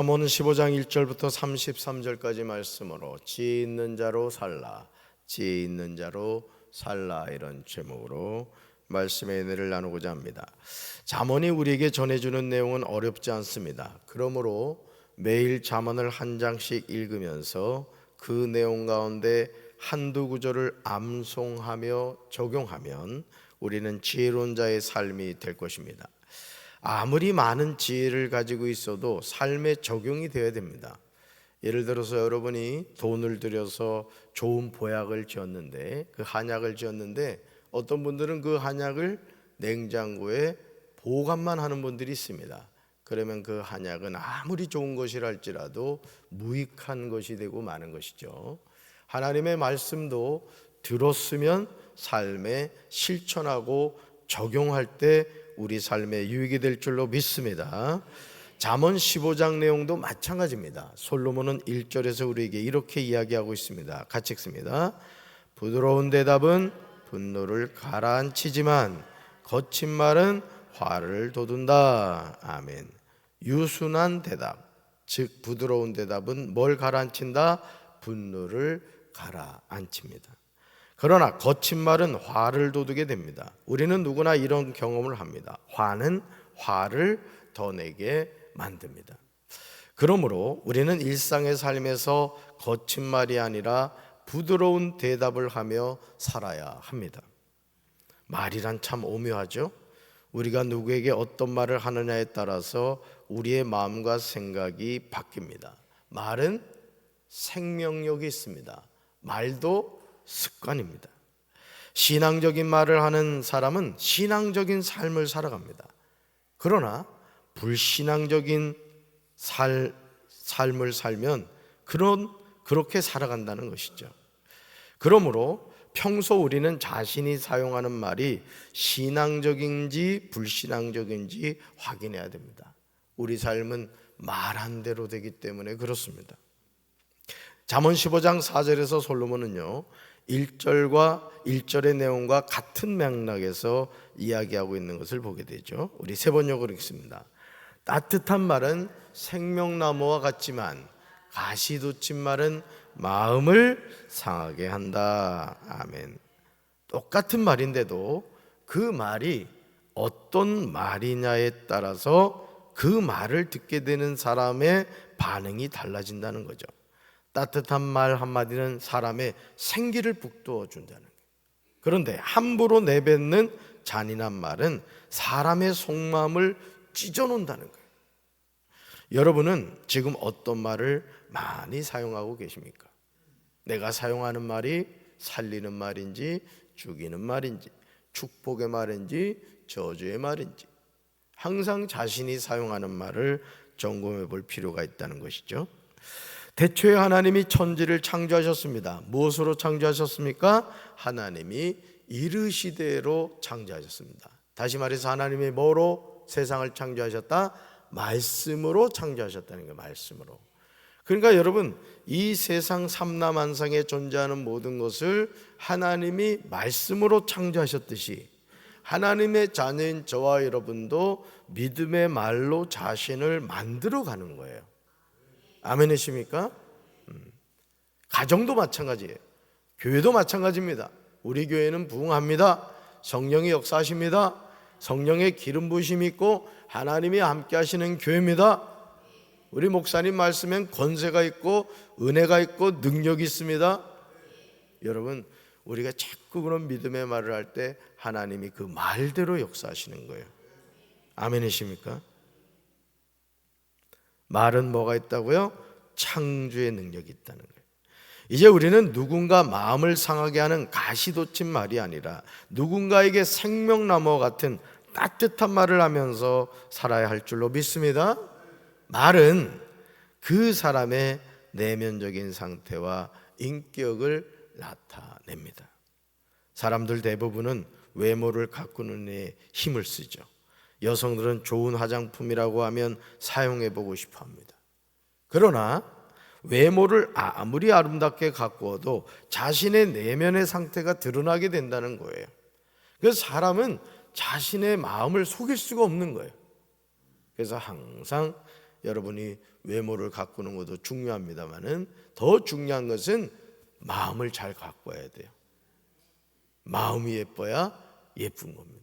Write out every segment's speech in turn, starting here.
잠언 15장 1절부터 33절까지 말씀으로 지혜 있는 자로 살라 지혜 있는 자로 살라 이런 제목으로 말씀의 은혜를 나누고자 합니다. 잠언이 우리에게 전해주는 내용은 어렵지 않습니다. 그러므로 매일 잠언을 한 장씩 읽으면서 그 내용 가운데 한두 구절을 암송하며 적용하면 우리는 지혜로운 자의 삶이 될 것입니다. 아무리 많은 지혜를 가지고 있어도 삶에 적용이 되어야 됩니다. 예를 들어서 여러분이 돈을 들여서 좋은 보약을 지었는데 그 한약을 지었는데 어떤 분들은 그 한약을 냉장고에 보관만 하는 분들이 있습니다. 그러면 그 한약은 아무리 좋은 것이랄지라도 무익한 것이 되고 마는 것이죠. 하나님의 말씀도 들었으면 삶에 실천하고 적용할 때 우리 삶에 유익이 될 줄로 믿습니다. 잠언 15장 내용도 마찬가지입니다. 솔로몬은 1절에서 우리에게 이렇게 이야기하고 있습니다. 같이 읽습니다. 부드러운 대답은 분노를 가라앉히지만 거친 말은 화를 돋운다. 아멘. 유순한 대답, 즉 부드러운 대답은 뭘 가라앉힌다? 분노를 가라앉힙니다. 그러나 거친 말은 화를 돋우게 됩니다. 우리는 누구나 이런 경험을 합니다. 화는 화를 더 내게 만듭니다. 그러므로 우리는 일상의 삶에서 거친 말이 아니라 부드러운 대답을 하며 살아야 합니다. 말이란 참 오묘하죠? 우리가 누구에게 어떤 말을 하느냐에 따라서 우리의 마음과 생각이 바뀝니다. 말은 생명력이 있습니다. 말도 습관입니다. 신앙적인 말을 하는 사람은 신앙적인 삶을 살아갑니다. 그러나 불신앙적인 살, 삶을 살면 그런 그렇게 살아간다는 것이죠. 그러므로 평소 우리는 자신이 사용하는 말이 신앙적인지 불신앙적인지 확인해야 됩니다. 우리 삶은 말한 대로 되기 때문에 그렇습니다. 잠언 15장 4절에서 솔로몬은요. 1절과 1절의 내용과 같은 맥락에서 이야기하고 있는 것을 보게 되죠. 우리 세 번역으로 읽습니다. 따뜻한 말은 생명나무와 같지만 가시 돋친 말은 마음을 상하게 한다. 아멘. 똑같은 말인데도 그 말이 어떤 말이냐에 따라서 그 말을 듣게 되는 사람의 반응이 달라진다는 거죠. 따뜻한 말 한마디는 사람의 생기를 북돋워 준다는 거예요. 그런데 함부로 내뱉는 잔인한 말은 사람의 속마음을 찢어놓는다는 거예요. 여러분은 지금 어떤 말을 많이 사용하고 계십니까? 내가 사용하는 말이 살리는 말인지 죽이는 말인지 축복의 말인지 저주의 말인지 항상 자신이 사용하는 말을 점검해 볼 필요가 있다는 것이죠. 대초에 하나님이 천지를 창조하셨습니다. 무엇으로 창조하셨습니까? 하나님이 이르시대로 창조하셨습니다. 다시 말해서 하나님이 뭐로 세상을 창조하셨다? 말씀으로 창조하셨다는 게 말씀으로. 그러니까 여러분 이 세상 삼라만상에 존재하는 모든 것을 하나님이 말씀으로 창조하셨듯이 하나님의 자녀인 저와 여러분도 믿음의 말로 자신을 만들어 가는 거예요. 아멘이십니까? 음. 가정도 마찬가지예요. 교회도 마찬가지입니다. 우리 교회는 부흥합니다. 성령의 역사하십니다. 성령의 기름 부심이 있고 하나님이 함께 하시는 교회입니다. 우리 목사님 말씀엔 권세가 있고 은혜가 있고 능력이 있습니다. 여러분, 우리가 자꾸 그런 믿음의 말을 할 때 하나님이 그 말대로 역사하시는 거예요. 아멘이십니까? 말은 뭐가 있다고요? 창조의 능력이 있다는 거예요. 이제 우리는 누군가 마음을 상하게 하는 가시돋친 말이 아니라 누군가에게 생명나무 같은 따뜻한 말을 하면서 살아야 할 줄로 믿습니다. 말은 그 사람의 내면적인 상태와 인격을 나타냅니다. 사람들 대부분은 외모를 가꾸는 데 힘을 쓰죠. 여성들은 좋은 화장품이라고 하면 사용해 보고 싶어 합니다. 그러나 외모를 아무리 아름답게 가꾸어도 자신의 내면의 상태가 드러나게 된다는 거예요. 그래서 사람은 자신의 마음을 속일 수가 없는 거예요. 그래서 항상 여러분이 외모를 가꾸는 것도 중요합니다만은 더 중요한 것은 마음을 잘 가꿔야 돼요. 마음이 예뻐야 예쁜 겁니다.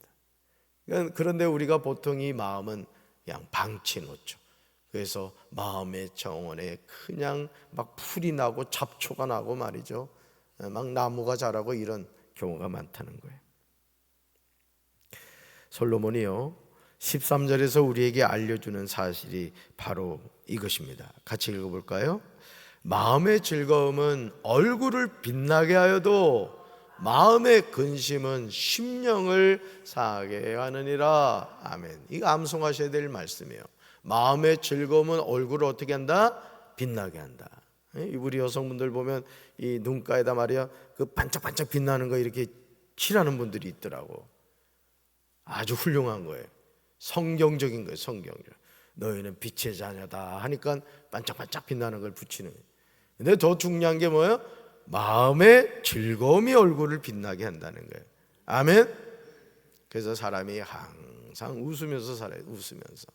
그러니까 그런데 우리가 보통 이 마음은 그냥 방치 놓죠. 그래서 마음의 정원에 그냥 막 풀이 나고 잡초가 나고 말이죠. 막 나무가 자라고 이런 경우가 많다는 거예요. 솔로몬이요. 13절에서 우리에게 알려주는 사실이 바로 이것입니다. 같이 읽어볼까요? 마음의 즐거움은 얼굴을 빛나게 하여도 마음의 근심은 심령을 상하게 하느니라. 아멘. 이거 암송하셔야 될 말씀이에요. 마음의 즐거움은 얼굴을 어떻게 한다? 빛나게 한다. 우리 여성분들 보면 이 눈가에다 말이야 그 반짝반짝 빛나는 거 이렇게 칠하는 분들이 있더라고. 아주 훌륭한 거예요. 성경적인 거예요. 성경적. 너희는 빛의 자녀다 하니까 반짝반짝 빛나는 걸 붙이는 거예요. 근데 더 중요한 게 뭐예요? 마음의 즐거움이 얼굴을 빛나게 한다는 거예요. 아멘. 그래서 사람이 항상 웃으면서 살아요. 웃으면서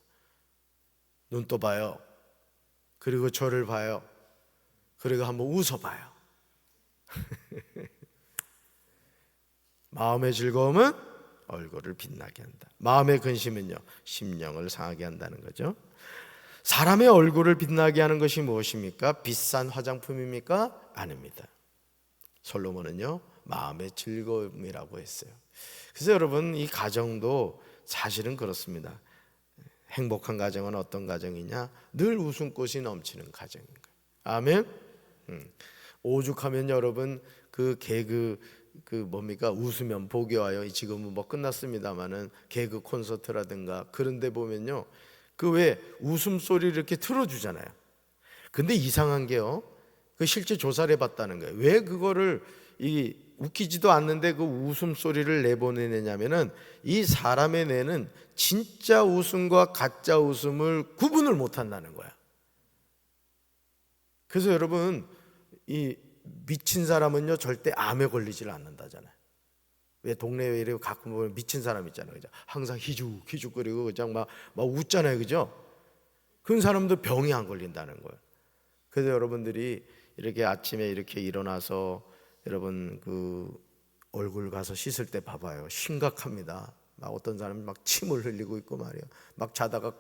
눈또 봐요. 그리고 저를 봐요. 그리고 한번 웃어봐요. 마음의 즐거움은 얼굴을 빛나게 한다. 마음의 근심은요, 심령을 상하게 한다는 거죠. 사람의 얼굴을 빛나게 하는 것이 무엇입니까? 비싼 화장품입니까? 아닙니다. 솔로몬은요, 마음의 즐거움이라고 했어요. 그래서 여러분, 이 가정도 사실은 그렇습니다. 행복한 가정은 어떤 가정이냐? 늘 웃음꽃이 넘치는 가정인 거예요. 아멘. 음. 오죽하면 여러분 그 개그 그 뭡니까 웃으면 복이 와요. 지금은 뭐 끝났습니다만은 개그 콘서트라든가 그런데 보면요 그 왜 웃음 소리를 이렇게 틀어주잖아요. 근데 이상한 게요 그 실제 조사를 해봤다는 거예요. 왜 그거를 이 웃기지도 않는데 그 웃음 소리를 내보내느냐면은 이 사람의 뇌는 진짜 웃음과 가짜 웃음을 구분을 못한다는 거야. 그래서 여러분 이 미친 사람은요 절대 암에 걸리질 않는다잖아요. 왜 동네에 이렇게 가끔 보면 미친 사람 있잖아요. 그죠? 항상 희죽 희죽거리고 그냥 막, 막 웃잖아요. 그죠? 그런 사람도 병이 안 걸린다는 거예요. 그래서 여러분들이 이렇게 아침에 이렇게 일어나서 여러분 그 얼굴 가서 씻을 때 봐봐요. 심각합니다. 막 어떤 사람이 막 침을 흘리고 있고 말이야. 막 자다가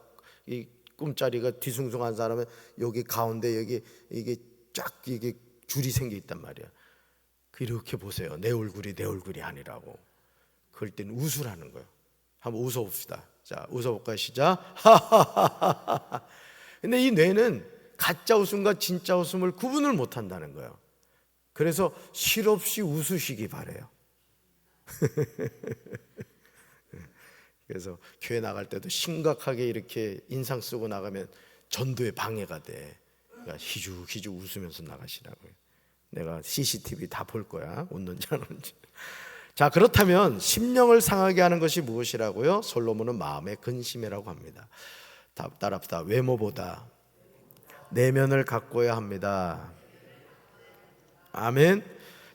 이 꿈자리가 뒤숭숭한 사람은 여기 가운데 여기 이게 쫙 이게 줄이 생겨 있단 말이야. 이렇게 보세요. 내 얼굴이 내 얼굴이 아니라고. 그럴 때는 웃으라는 거예요. 한번 웃어봅시다. 자, 웃어볼까요? 시작. 근데 이 뇌는 가짜 웃음과 진짜 웃음을 구분을 못 한다는 거예요. 그래서 실없이 웃으시기 바래요. 그래서 교회 나갈 때도 심각하게 이렇게 인상 쓰고 나가면 전도에 방해가 돼. 그러니까 희죽희죽 웃으면서 나가시라고요. 내가 CCTV 다 볼 거야. 웃는지 안 웃는지. 자, 그렇다면 심령을 상하게 하는 것이 무엇이라고요? 솔로몬은 마음의 근심이라고 합니다. 따라합다 외모보다 내면을 가꿔야 합니다. 아멘.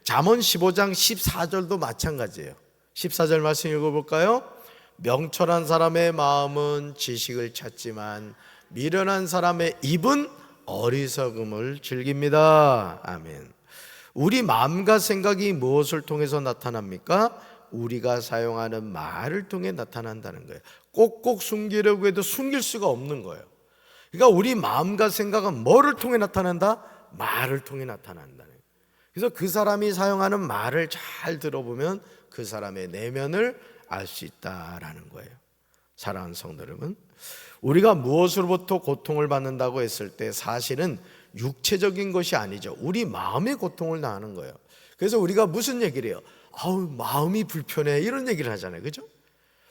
잠언 15장 14절도 마찬가지예요. 14절 말씀 읽어 볼까요? 명철한 사람의 마음은 지식을 찾지만 미련한 사람의 입은 어리석음을 즐깁니다. 아멘. 우리 마음과 생각이 무엇을 통해서 나타납니까? 우리가 사용하는 말을 통해 나타난다는 거예요. 꼭꼭 숨기려고 해도 숨길 수가 없는 거예요. 그러니까 우리 마음과 생각은 뭐를 통해 나타난다? 말을 통해 나타난다는 거예요. 그래서 그 사람이 사용하는 말을 잘 들어보면 그 사람의 내면을 알 수 있다라는 거예요. 사랑하는 성도 여러분, 우리가 무엇으로부터 고통을 받는다고 했을 때 사실은 육체적인 것이 아니죠. 우리 마음의 고통을 나는 거예요. 그래서 우리가 무슨 얘기를 해요? 아우, 마음이 불편해. 이런 얘기를 하잖아요. 그죠?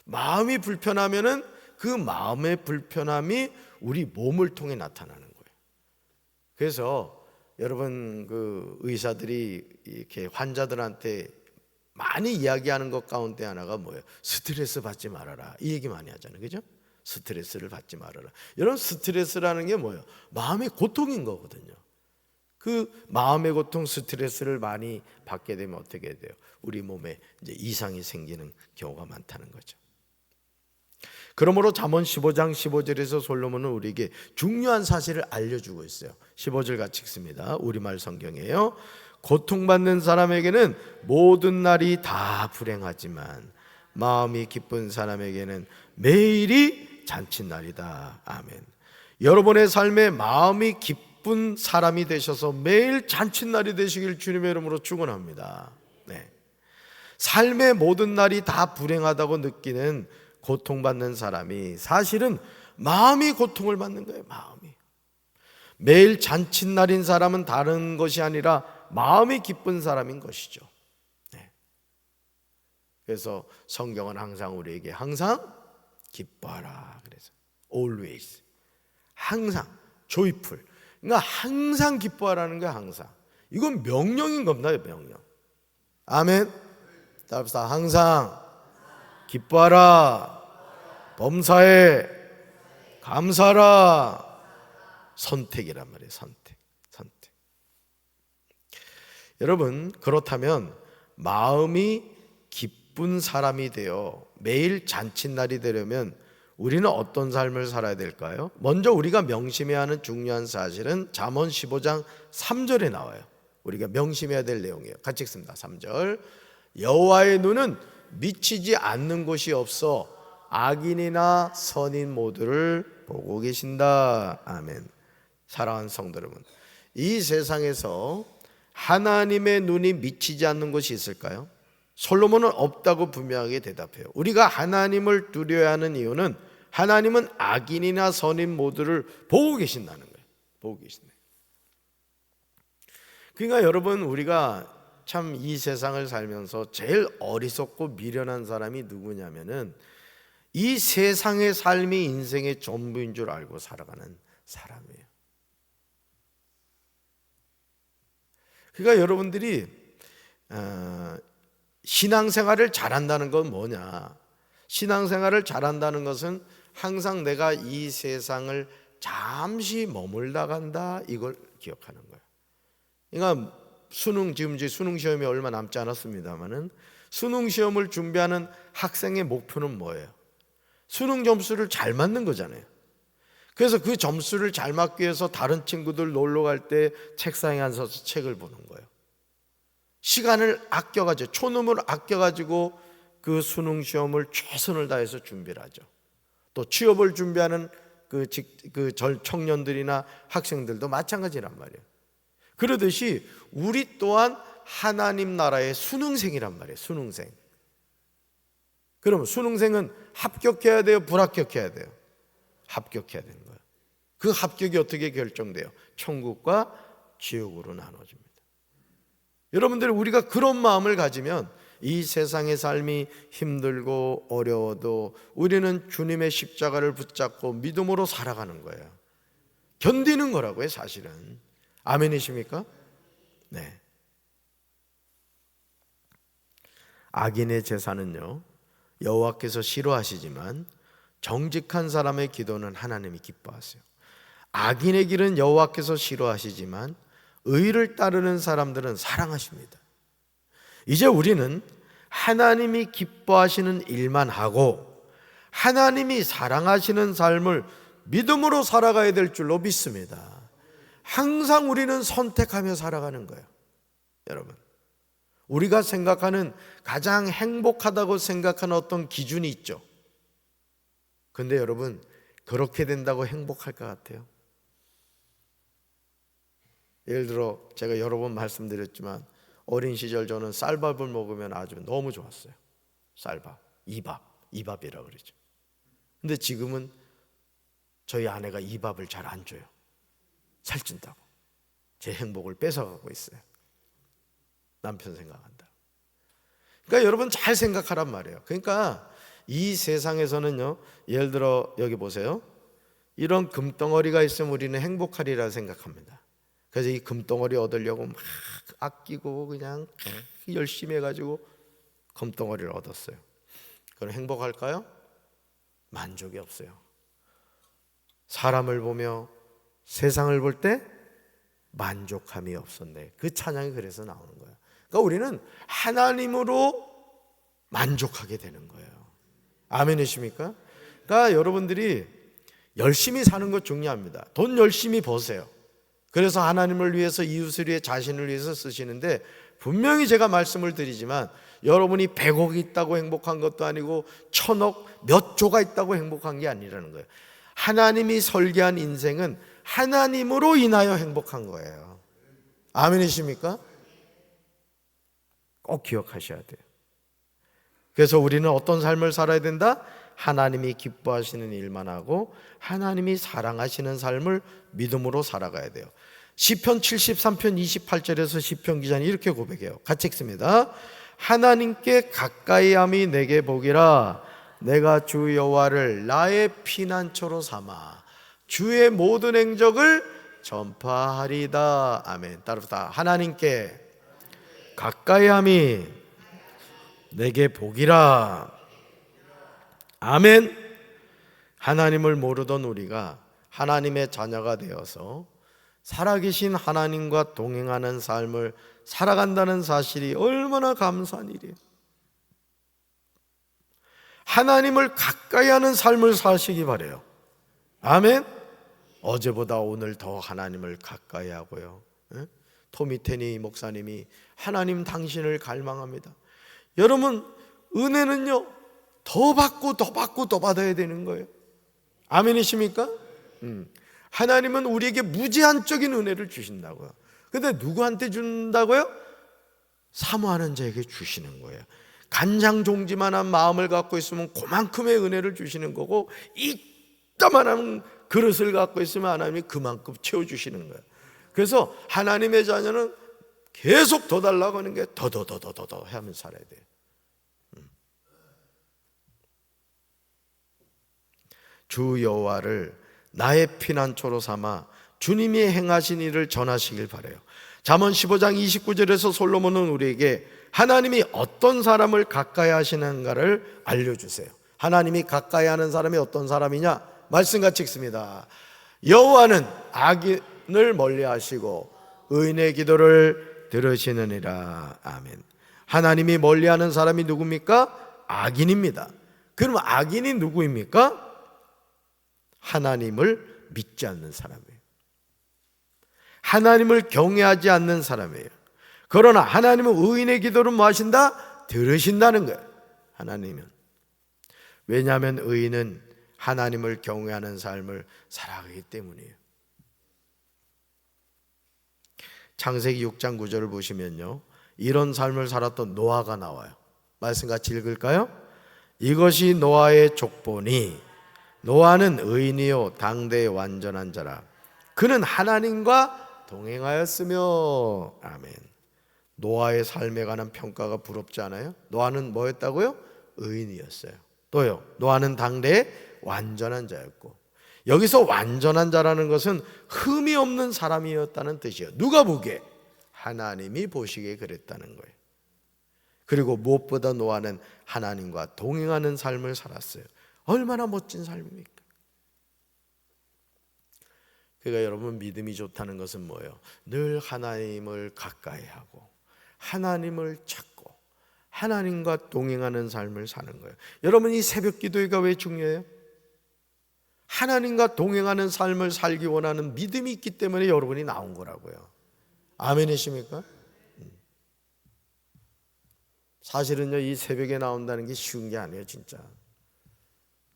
마음이 불편하면은 그 마음의 불편함이 우리 몸을 통해 나타나는 거예요. 그래서 여러분 그 의사들이 이렇게 환자들한테 많이 이야기하는 것 가운데 하나가 뭐예요? 스트레스 받지 말아라. 이 얘기 많이 하잖아요. 그죠? 스트레스를 받지 말아라. 이런 스트레스라는 게 뭐예요? 마음의 고통인 거거든요. 그 마음의 고통, 스트레스를 많이 받게 되면 어떻게 돼요? 우리 몸에 이제 이상이 생기는 경우가 많다는 거죠. 그러므로 잠언 15장 15절에서 솔로몬은 우리에게 중요한 사실을 알려주고 있어요. 15절 같이 읽습니다. 우리말 성경이에요. 고통받는 사람에게는 모든 날이 다 불행하지만 마음이 기쁜 사람에게는 매일이 잔칫날이다. 아멘. 여러분의 삶에 마음이 기쁜 사람이 되셔서 매일 잔칫날이 되시길 주님의 이름으로 축원합니다. 네. 삶의 모든 날이 다 불행하다고 느끼는 고통받는 사람이 사실은 마음이 고통을 받는 거예요. 마음이. 매일 잔칫날인 사람은 다른 것이 아니라 마음이 기쁜 사람인 것이죠. 네. 그래서 성경은 항상 우리에게 항상 기뻐하라 그래서 always 항상 joyful 그러니까 항상 기뻐하라는 게 항상 이건 명령인 겁니다 명령 아멘 따라합시다 항상 기뻐하라 범사에 감사하라 선택이란 말이에요 선택 선택 여러분 그렇다면 마음이 기쁜 사람이 되어 매일 잔칫날이 되려면 우리는 어떤 삶을 살아야 될까요? 먼저 우리가 명심해야 하는 중요한 사실은 잠언 15장 3절에 나와요. 우리가 명심해야 될 내용이에요. 같이 읽습니다. 3절. 여호와의 눈은 미치지 않는 곳이 없어 악인이나 선인 모두를 보고 계신다. 아멘. 사랑하는 성도 여러분. 이 세상에서 하나님의 눈이 미치지 않는 곳이 있을까요? 솔로몬은 없다고 분명하게 대답해요. 우리가 하나님을 두려야 하는 이유는 하나님은 악인이나 선인 모두를 보고 계신다는 거예요. 보고 계신다. 그러니까 여러분 우리가 참 이 세상을 살면서 제일 어리석고 미련한 사람이 누구냐면은 이 세상의 삶이 인생의 전부인 줄 알고 살아가는 사람이에요. 그러니까 여러분들이 어, 신앙생활을 잘한다는 건 뭐냐? 신앙생활을 잘한다는 것은 항상 내가 이 세상을 잠시 머물다 간다 이걸 기억하는 거예요. 그러니까 수능 지금 이제 수능 시험이 얼마 남지 않았습니다만은 수능 시험을 준비하는 학생의 목표는 뭐예요? 수능 점수를 잘 맞는 거잖아요. 그래서 그 점수를 잘 맞기 위해서 다른 친구들 놀러 갈 때 책상에 앉아서 책을 보는 거예요. 시간을 아껴가지고 초능을 아껴가지고 그 수능 시험을 최선을 다해서 준비를 하죠. 또 취업을 준비하는 그, 직, 그 청년들이나 학생들도 마찬가지란 말이에요. 그러듯이 우리 또한 하나님 나라의 수능생이란 말이에요. 수능생. 그러면 수능생은 합격해야 돼요? 불합격해야 돼요? 합격해야 되는 거예요. 그 합격이 어떻게 결정돼요? 천국과 지옥으로 나눠집니다. 여러분들 우리가 그런 마음을 가지면 이 세상의 삶이 힘들고 어려워도 우리는 주님의 십자가를 붙잡고 믿음으로 살아가는 거예요. 견디는 거라고요, 사실은. 아멘이십니까? 네. 악인의 제사는요, 여호와께서 싫어하시지만 정직한 사람의 기도는 하나님이 기뻐하세요. 악인의 길은 여호와께서 싫어하시지만 의를 따르는 사람들은 사랑하십니다. 이제 우리는 하나님이 기뻐하시는 일만 하고 하나님이 사랑하시는 삶을 믿음으로 살아가야 될 줄로 믿습니다. 항상 우리는 선택하며 살아가는 거예요. 여러분. 우리가 생각하는 가장 행복하다고 생각하는 어떤 기준이 있죠. 근데 여러분, 그렇게 된다고 행복할 것 같아요? 예를 들어 제가 여러 번 말씀드렸지만 어린 시절 저는 쌀밥을 먹으면 아주 너무 좋았어요. 쌀밥, 이밥, 이밥이라 그러죠. 근데 지금은 저희 아내가 이밥을 잘 안 줘요. 살찐다고. 제 행복을 뺏어가고 있어요. 남편 생각한다. 그러니까 여러분 잘 생각하란 말이에요. 그러니까 이 세상에서는요, 예를 들어 여기 보세요. 이런 금덩어리가 있으면 우리는 행복하리라 생각합니다. 그래서 이 금덩어리 얻으려고 막 아끼고 그냥 열심히 해가지고 금덩어리를 얻었어요. 그럼 행복할까요? 만족이 없어요. 사람을 보며 세상을 볼 때 만족함이 없었네. 그 찬양이 그래서 나오는 거예요. 그러니까 우리는 하나님으로 만족하게 되는 거예요. 아멘이십니까? 그러니까 여러분들이 열심히 사는 것 중요합니다. 돈 열심히 버세요. 그래서 하나님을 위해서 이웃을 위해 자신을 위해서 쓰시는데 분명히 제가 말씀을 드리지만 여러분이 100억이 있다고 행복한 것도 아니고 천억 몇 조가 있다고 행복한 게 아니라는 거예요. 하나님이 설계한 인생은 하나님으로 인하여 행복한 거예요. 아멘이십니까? 꼭 기억하셔야 돼요. 그래서 우리는 어떤 삶을 살아야 된다? 하나님이 기뻐하시는 일만 하고 하나님이 사랑하시는 삶을 믿음으로 살아가야 돼요. 시편 73편 28절에서 시편 기자는 이렇게 고백해요. 같이 읽습니다. 하나님께 가까이함이 내게 복이라 내가 주 여호와를 나의 피난처로 삼아 주의 모든 행적을 전파하리다. 아멘. 따라서 하나님께 가까이함이 내게 복이라. 아멘. 하나님을 모르던 우리가 하나님의 자녀가 되어서 살아계신 하나님과 동행하는 삶을 살아간다는 사실이 얼마나 감사한 일이에요. 하나님을 가까이 하는 삶을 사시기 바래요. 아멘. 어제보다 오늘 더 하나님을 가까이 하고요. 예? 토미테니 목사님이 하나님 당신을 갈망합니다. 여러분 은혜는요 더 받고 더 받고 더 받아야 되는 거예요. 아멘이십니까? 음. 하나님은 우리에게 무제한적인 은혜를 주신다고요. 근데 누구한테 준다고요? 사모하는 자에게 주시는 거예요. 간장 종지만한 마음을 갖고 있으면 그만큼의 은혜를 주시는 거고 이따만한 그릇을 갖고 있으면 하나님이 그만큼 채워주시는 거예요. 그래서 하나님의 자녀는 계속 더 달라고 하는 게 더 더 더 더 더 더 하면서 살아야 돼요. 음. 주 여호와를 나의 피난처로 삼아 주님이 행하신 일을 전하시길 바래요. 잠언 15장 29절에서 솔로몬은 우리에게 하나님이 어떤 사람을 가까이 하시는가를 알려주세요. 하나님이 가까이 하는 사람이 어떤 사람이냐? 말씀같이 읽습니다. 여호와는 악인 을 멀리하시고 의인의 기도를 들으시느니라. 아멘. 하나님이 멀리하는 사람이 누굽니까? 악인입니다. 그럼 악인이 누구입니까? 하나님을 믿지 않는 사람이에요. 하나님을 경외하지 않는 사람이에요. 그러나 하나님은 의인의 기도를 뭐 하신다? 들으신다는 거예요. 하나님은. 왜냐하면 의인은 하나님을 경외하는 삶을 살아가기 때문이에요. 창세기 6장 9절을 보시면요. 이런 삶을 살았던 노아가 나와요. 말씀 같이 읽을까요? 이것이 노아의 족보니 노아는 의인이요 당대의 완전한 자라. 그는 하나님과 동행하였으며 아멘. 노아의 삶에 관한 평가가 부럽지 않아요? 노아는 뭐였다고요? 의인이었어요. 또요. 노아는 당대의 완전한 자였고 여기서 완전한 자라는 것은 흠이 없는 사람이었다는 뜻이에요. 누가 보기에 하나님이 보시기에 그랬다는 거예요. 그리고 무엇보다 노아는 하나님과 동행하는 삶을 살았어요. 얼마나 멋진 삶입니까? 그러니까 여러분 믿음이 좋다는 것은 뭐예요? 늘 하나님을 가까이 하고 하나님을 찾고 하나님과 동행하는 삶을 사는 거예요. 여러분 이 새벽 기도회가 왜 중요해요? 하나님과 동행하는 삶을 살기 원하는 믿음이 있기 때문에 여러분이 나온 거라고요. 아멘이십니까? 음. 사실은요, 이 새벽에 나온다는 게 쉬운 게 아니에요, 진짜.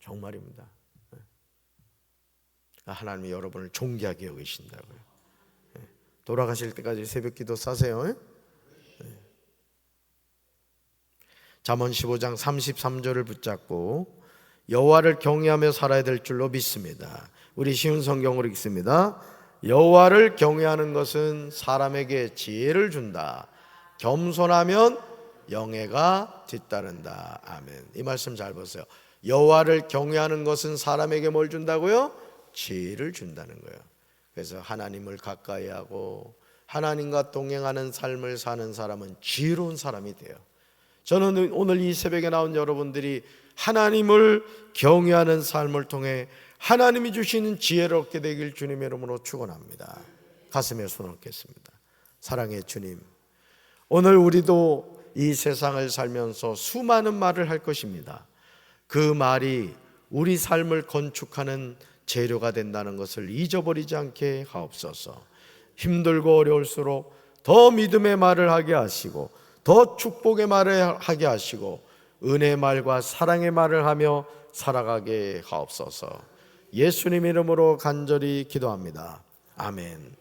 정말입니다. 네. 하나님이 여러분을 존귀하게 여기신다고요. 네. 돌아가실 때까지 새벽 기도 사세요. 네. 잠언 15장 33절을 붙잡고 여호와를 경외하며 살아야 될 줄로 믿습니다. 우리 쉬운 성경으로 읽습니다. 여호와를 경외하는 것은 사람에게 지혜를 준다. 겸손하면 영예가 뒤따른다. 아멘. 이 말씀 잘 보세요. 여호와를 경외하는 것은 사람에게 뭘 준다고요? 지혜를 준다는 거예요. 그래서 하나님을 가까이 하고 하나님과 동행하는 삶을 사는 사람은 지혜로운 사람이 돼요. 저는 오늘 이 새벽에 나온 여러분들이 하나님을 경외하는 삶을 통해 하나님이 주시는 지혜를 얻게 되길 주님의 이름으로 축원합니다. 가슴에 손 얹겠습니다. 사랑의 주님. 오늘 우리도 이 세상을 살면서 수많은 말을 할 것입니다. 그 말이 우리 삶을 건축하는 재료가 된다는 것을 잊어버리지 않게 하옵소서. 힘들고 어려울수록 더 믿음의 말을 하게 하시고 더 축복의 말을 하게 하시고 은혜의 말과 사랑의 말을 하며 살아가게 하옵소서. 예수님 이름으로 간절히 기도합니다. 아멘.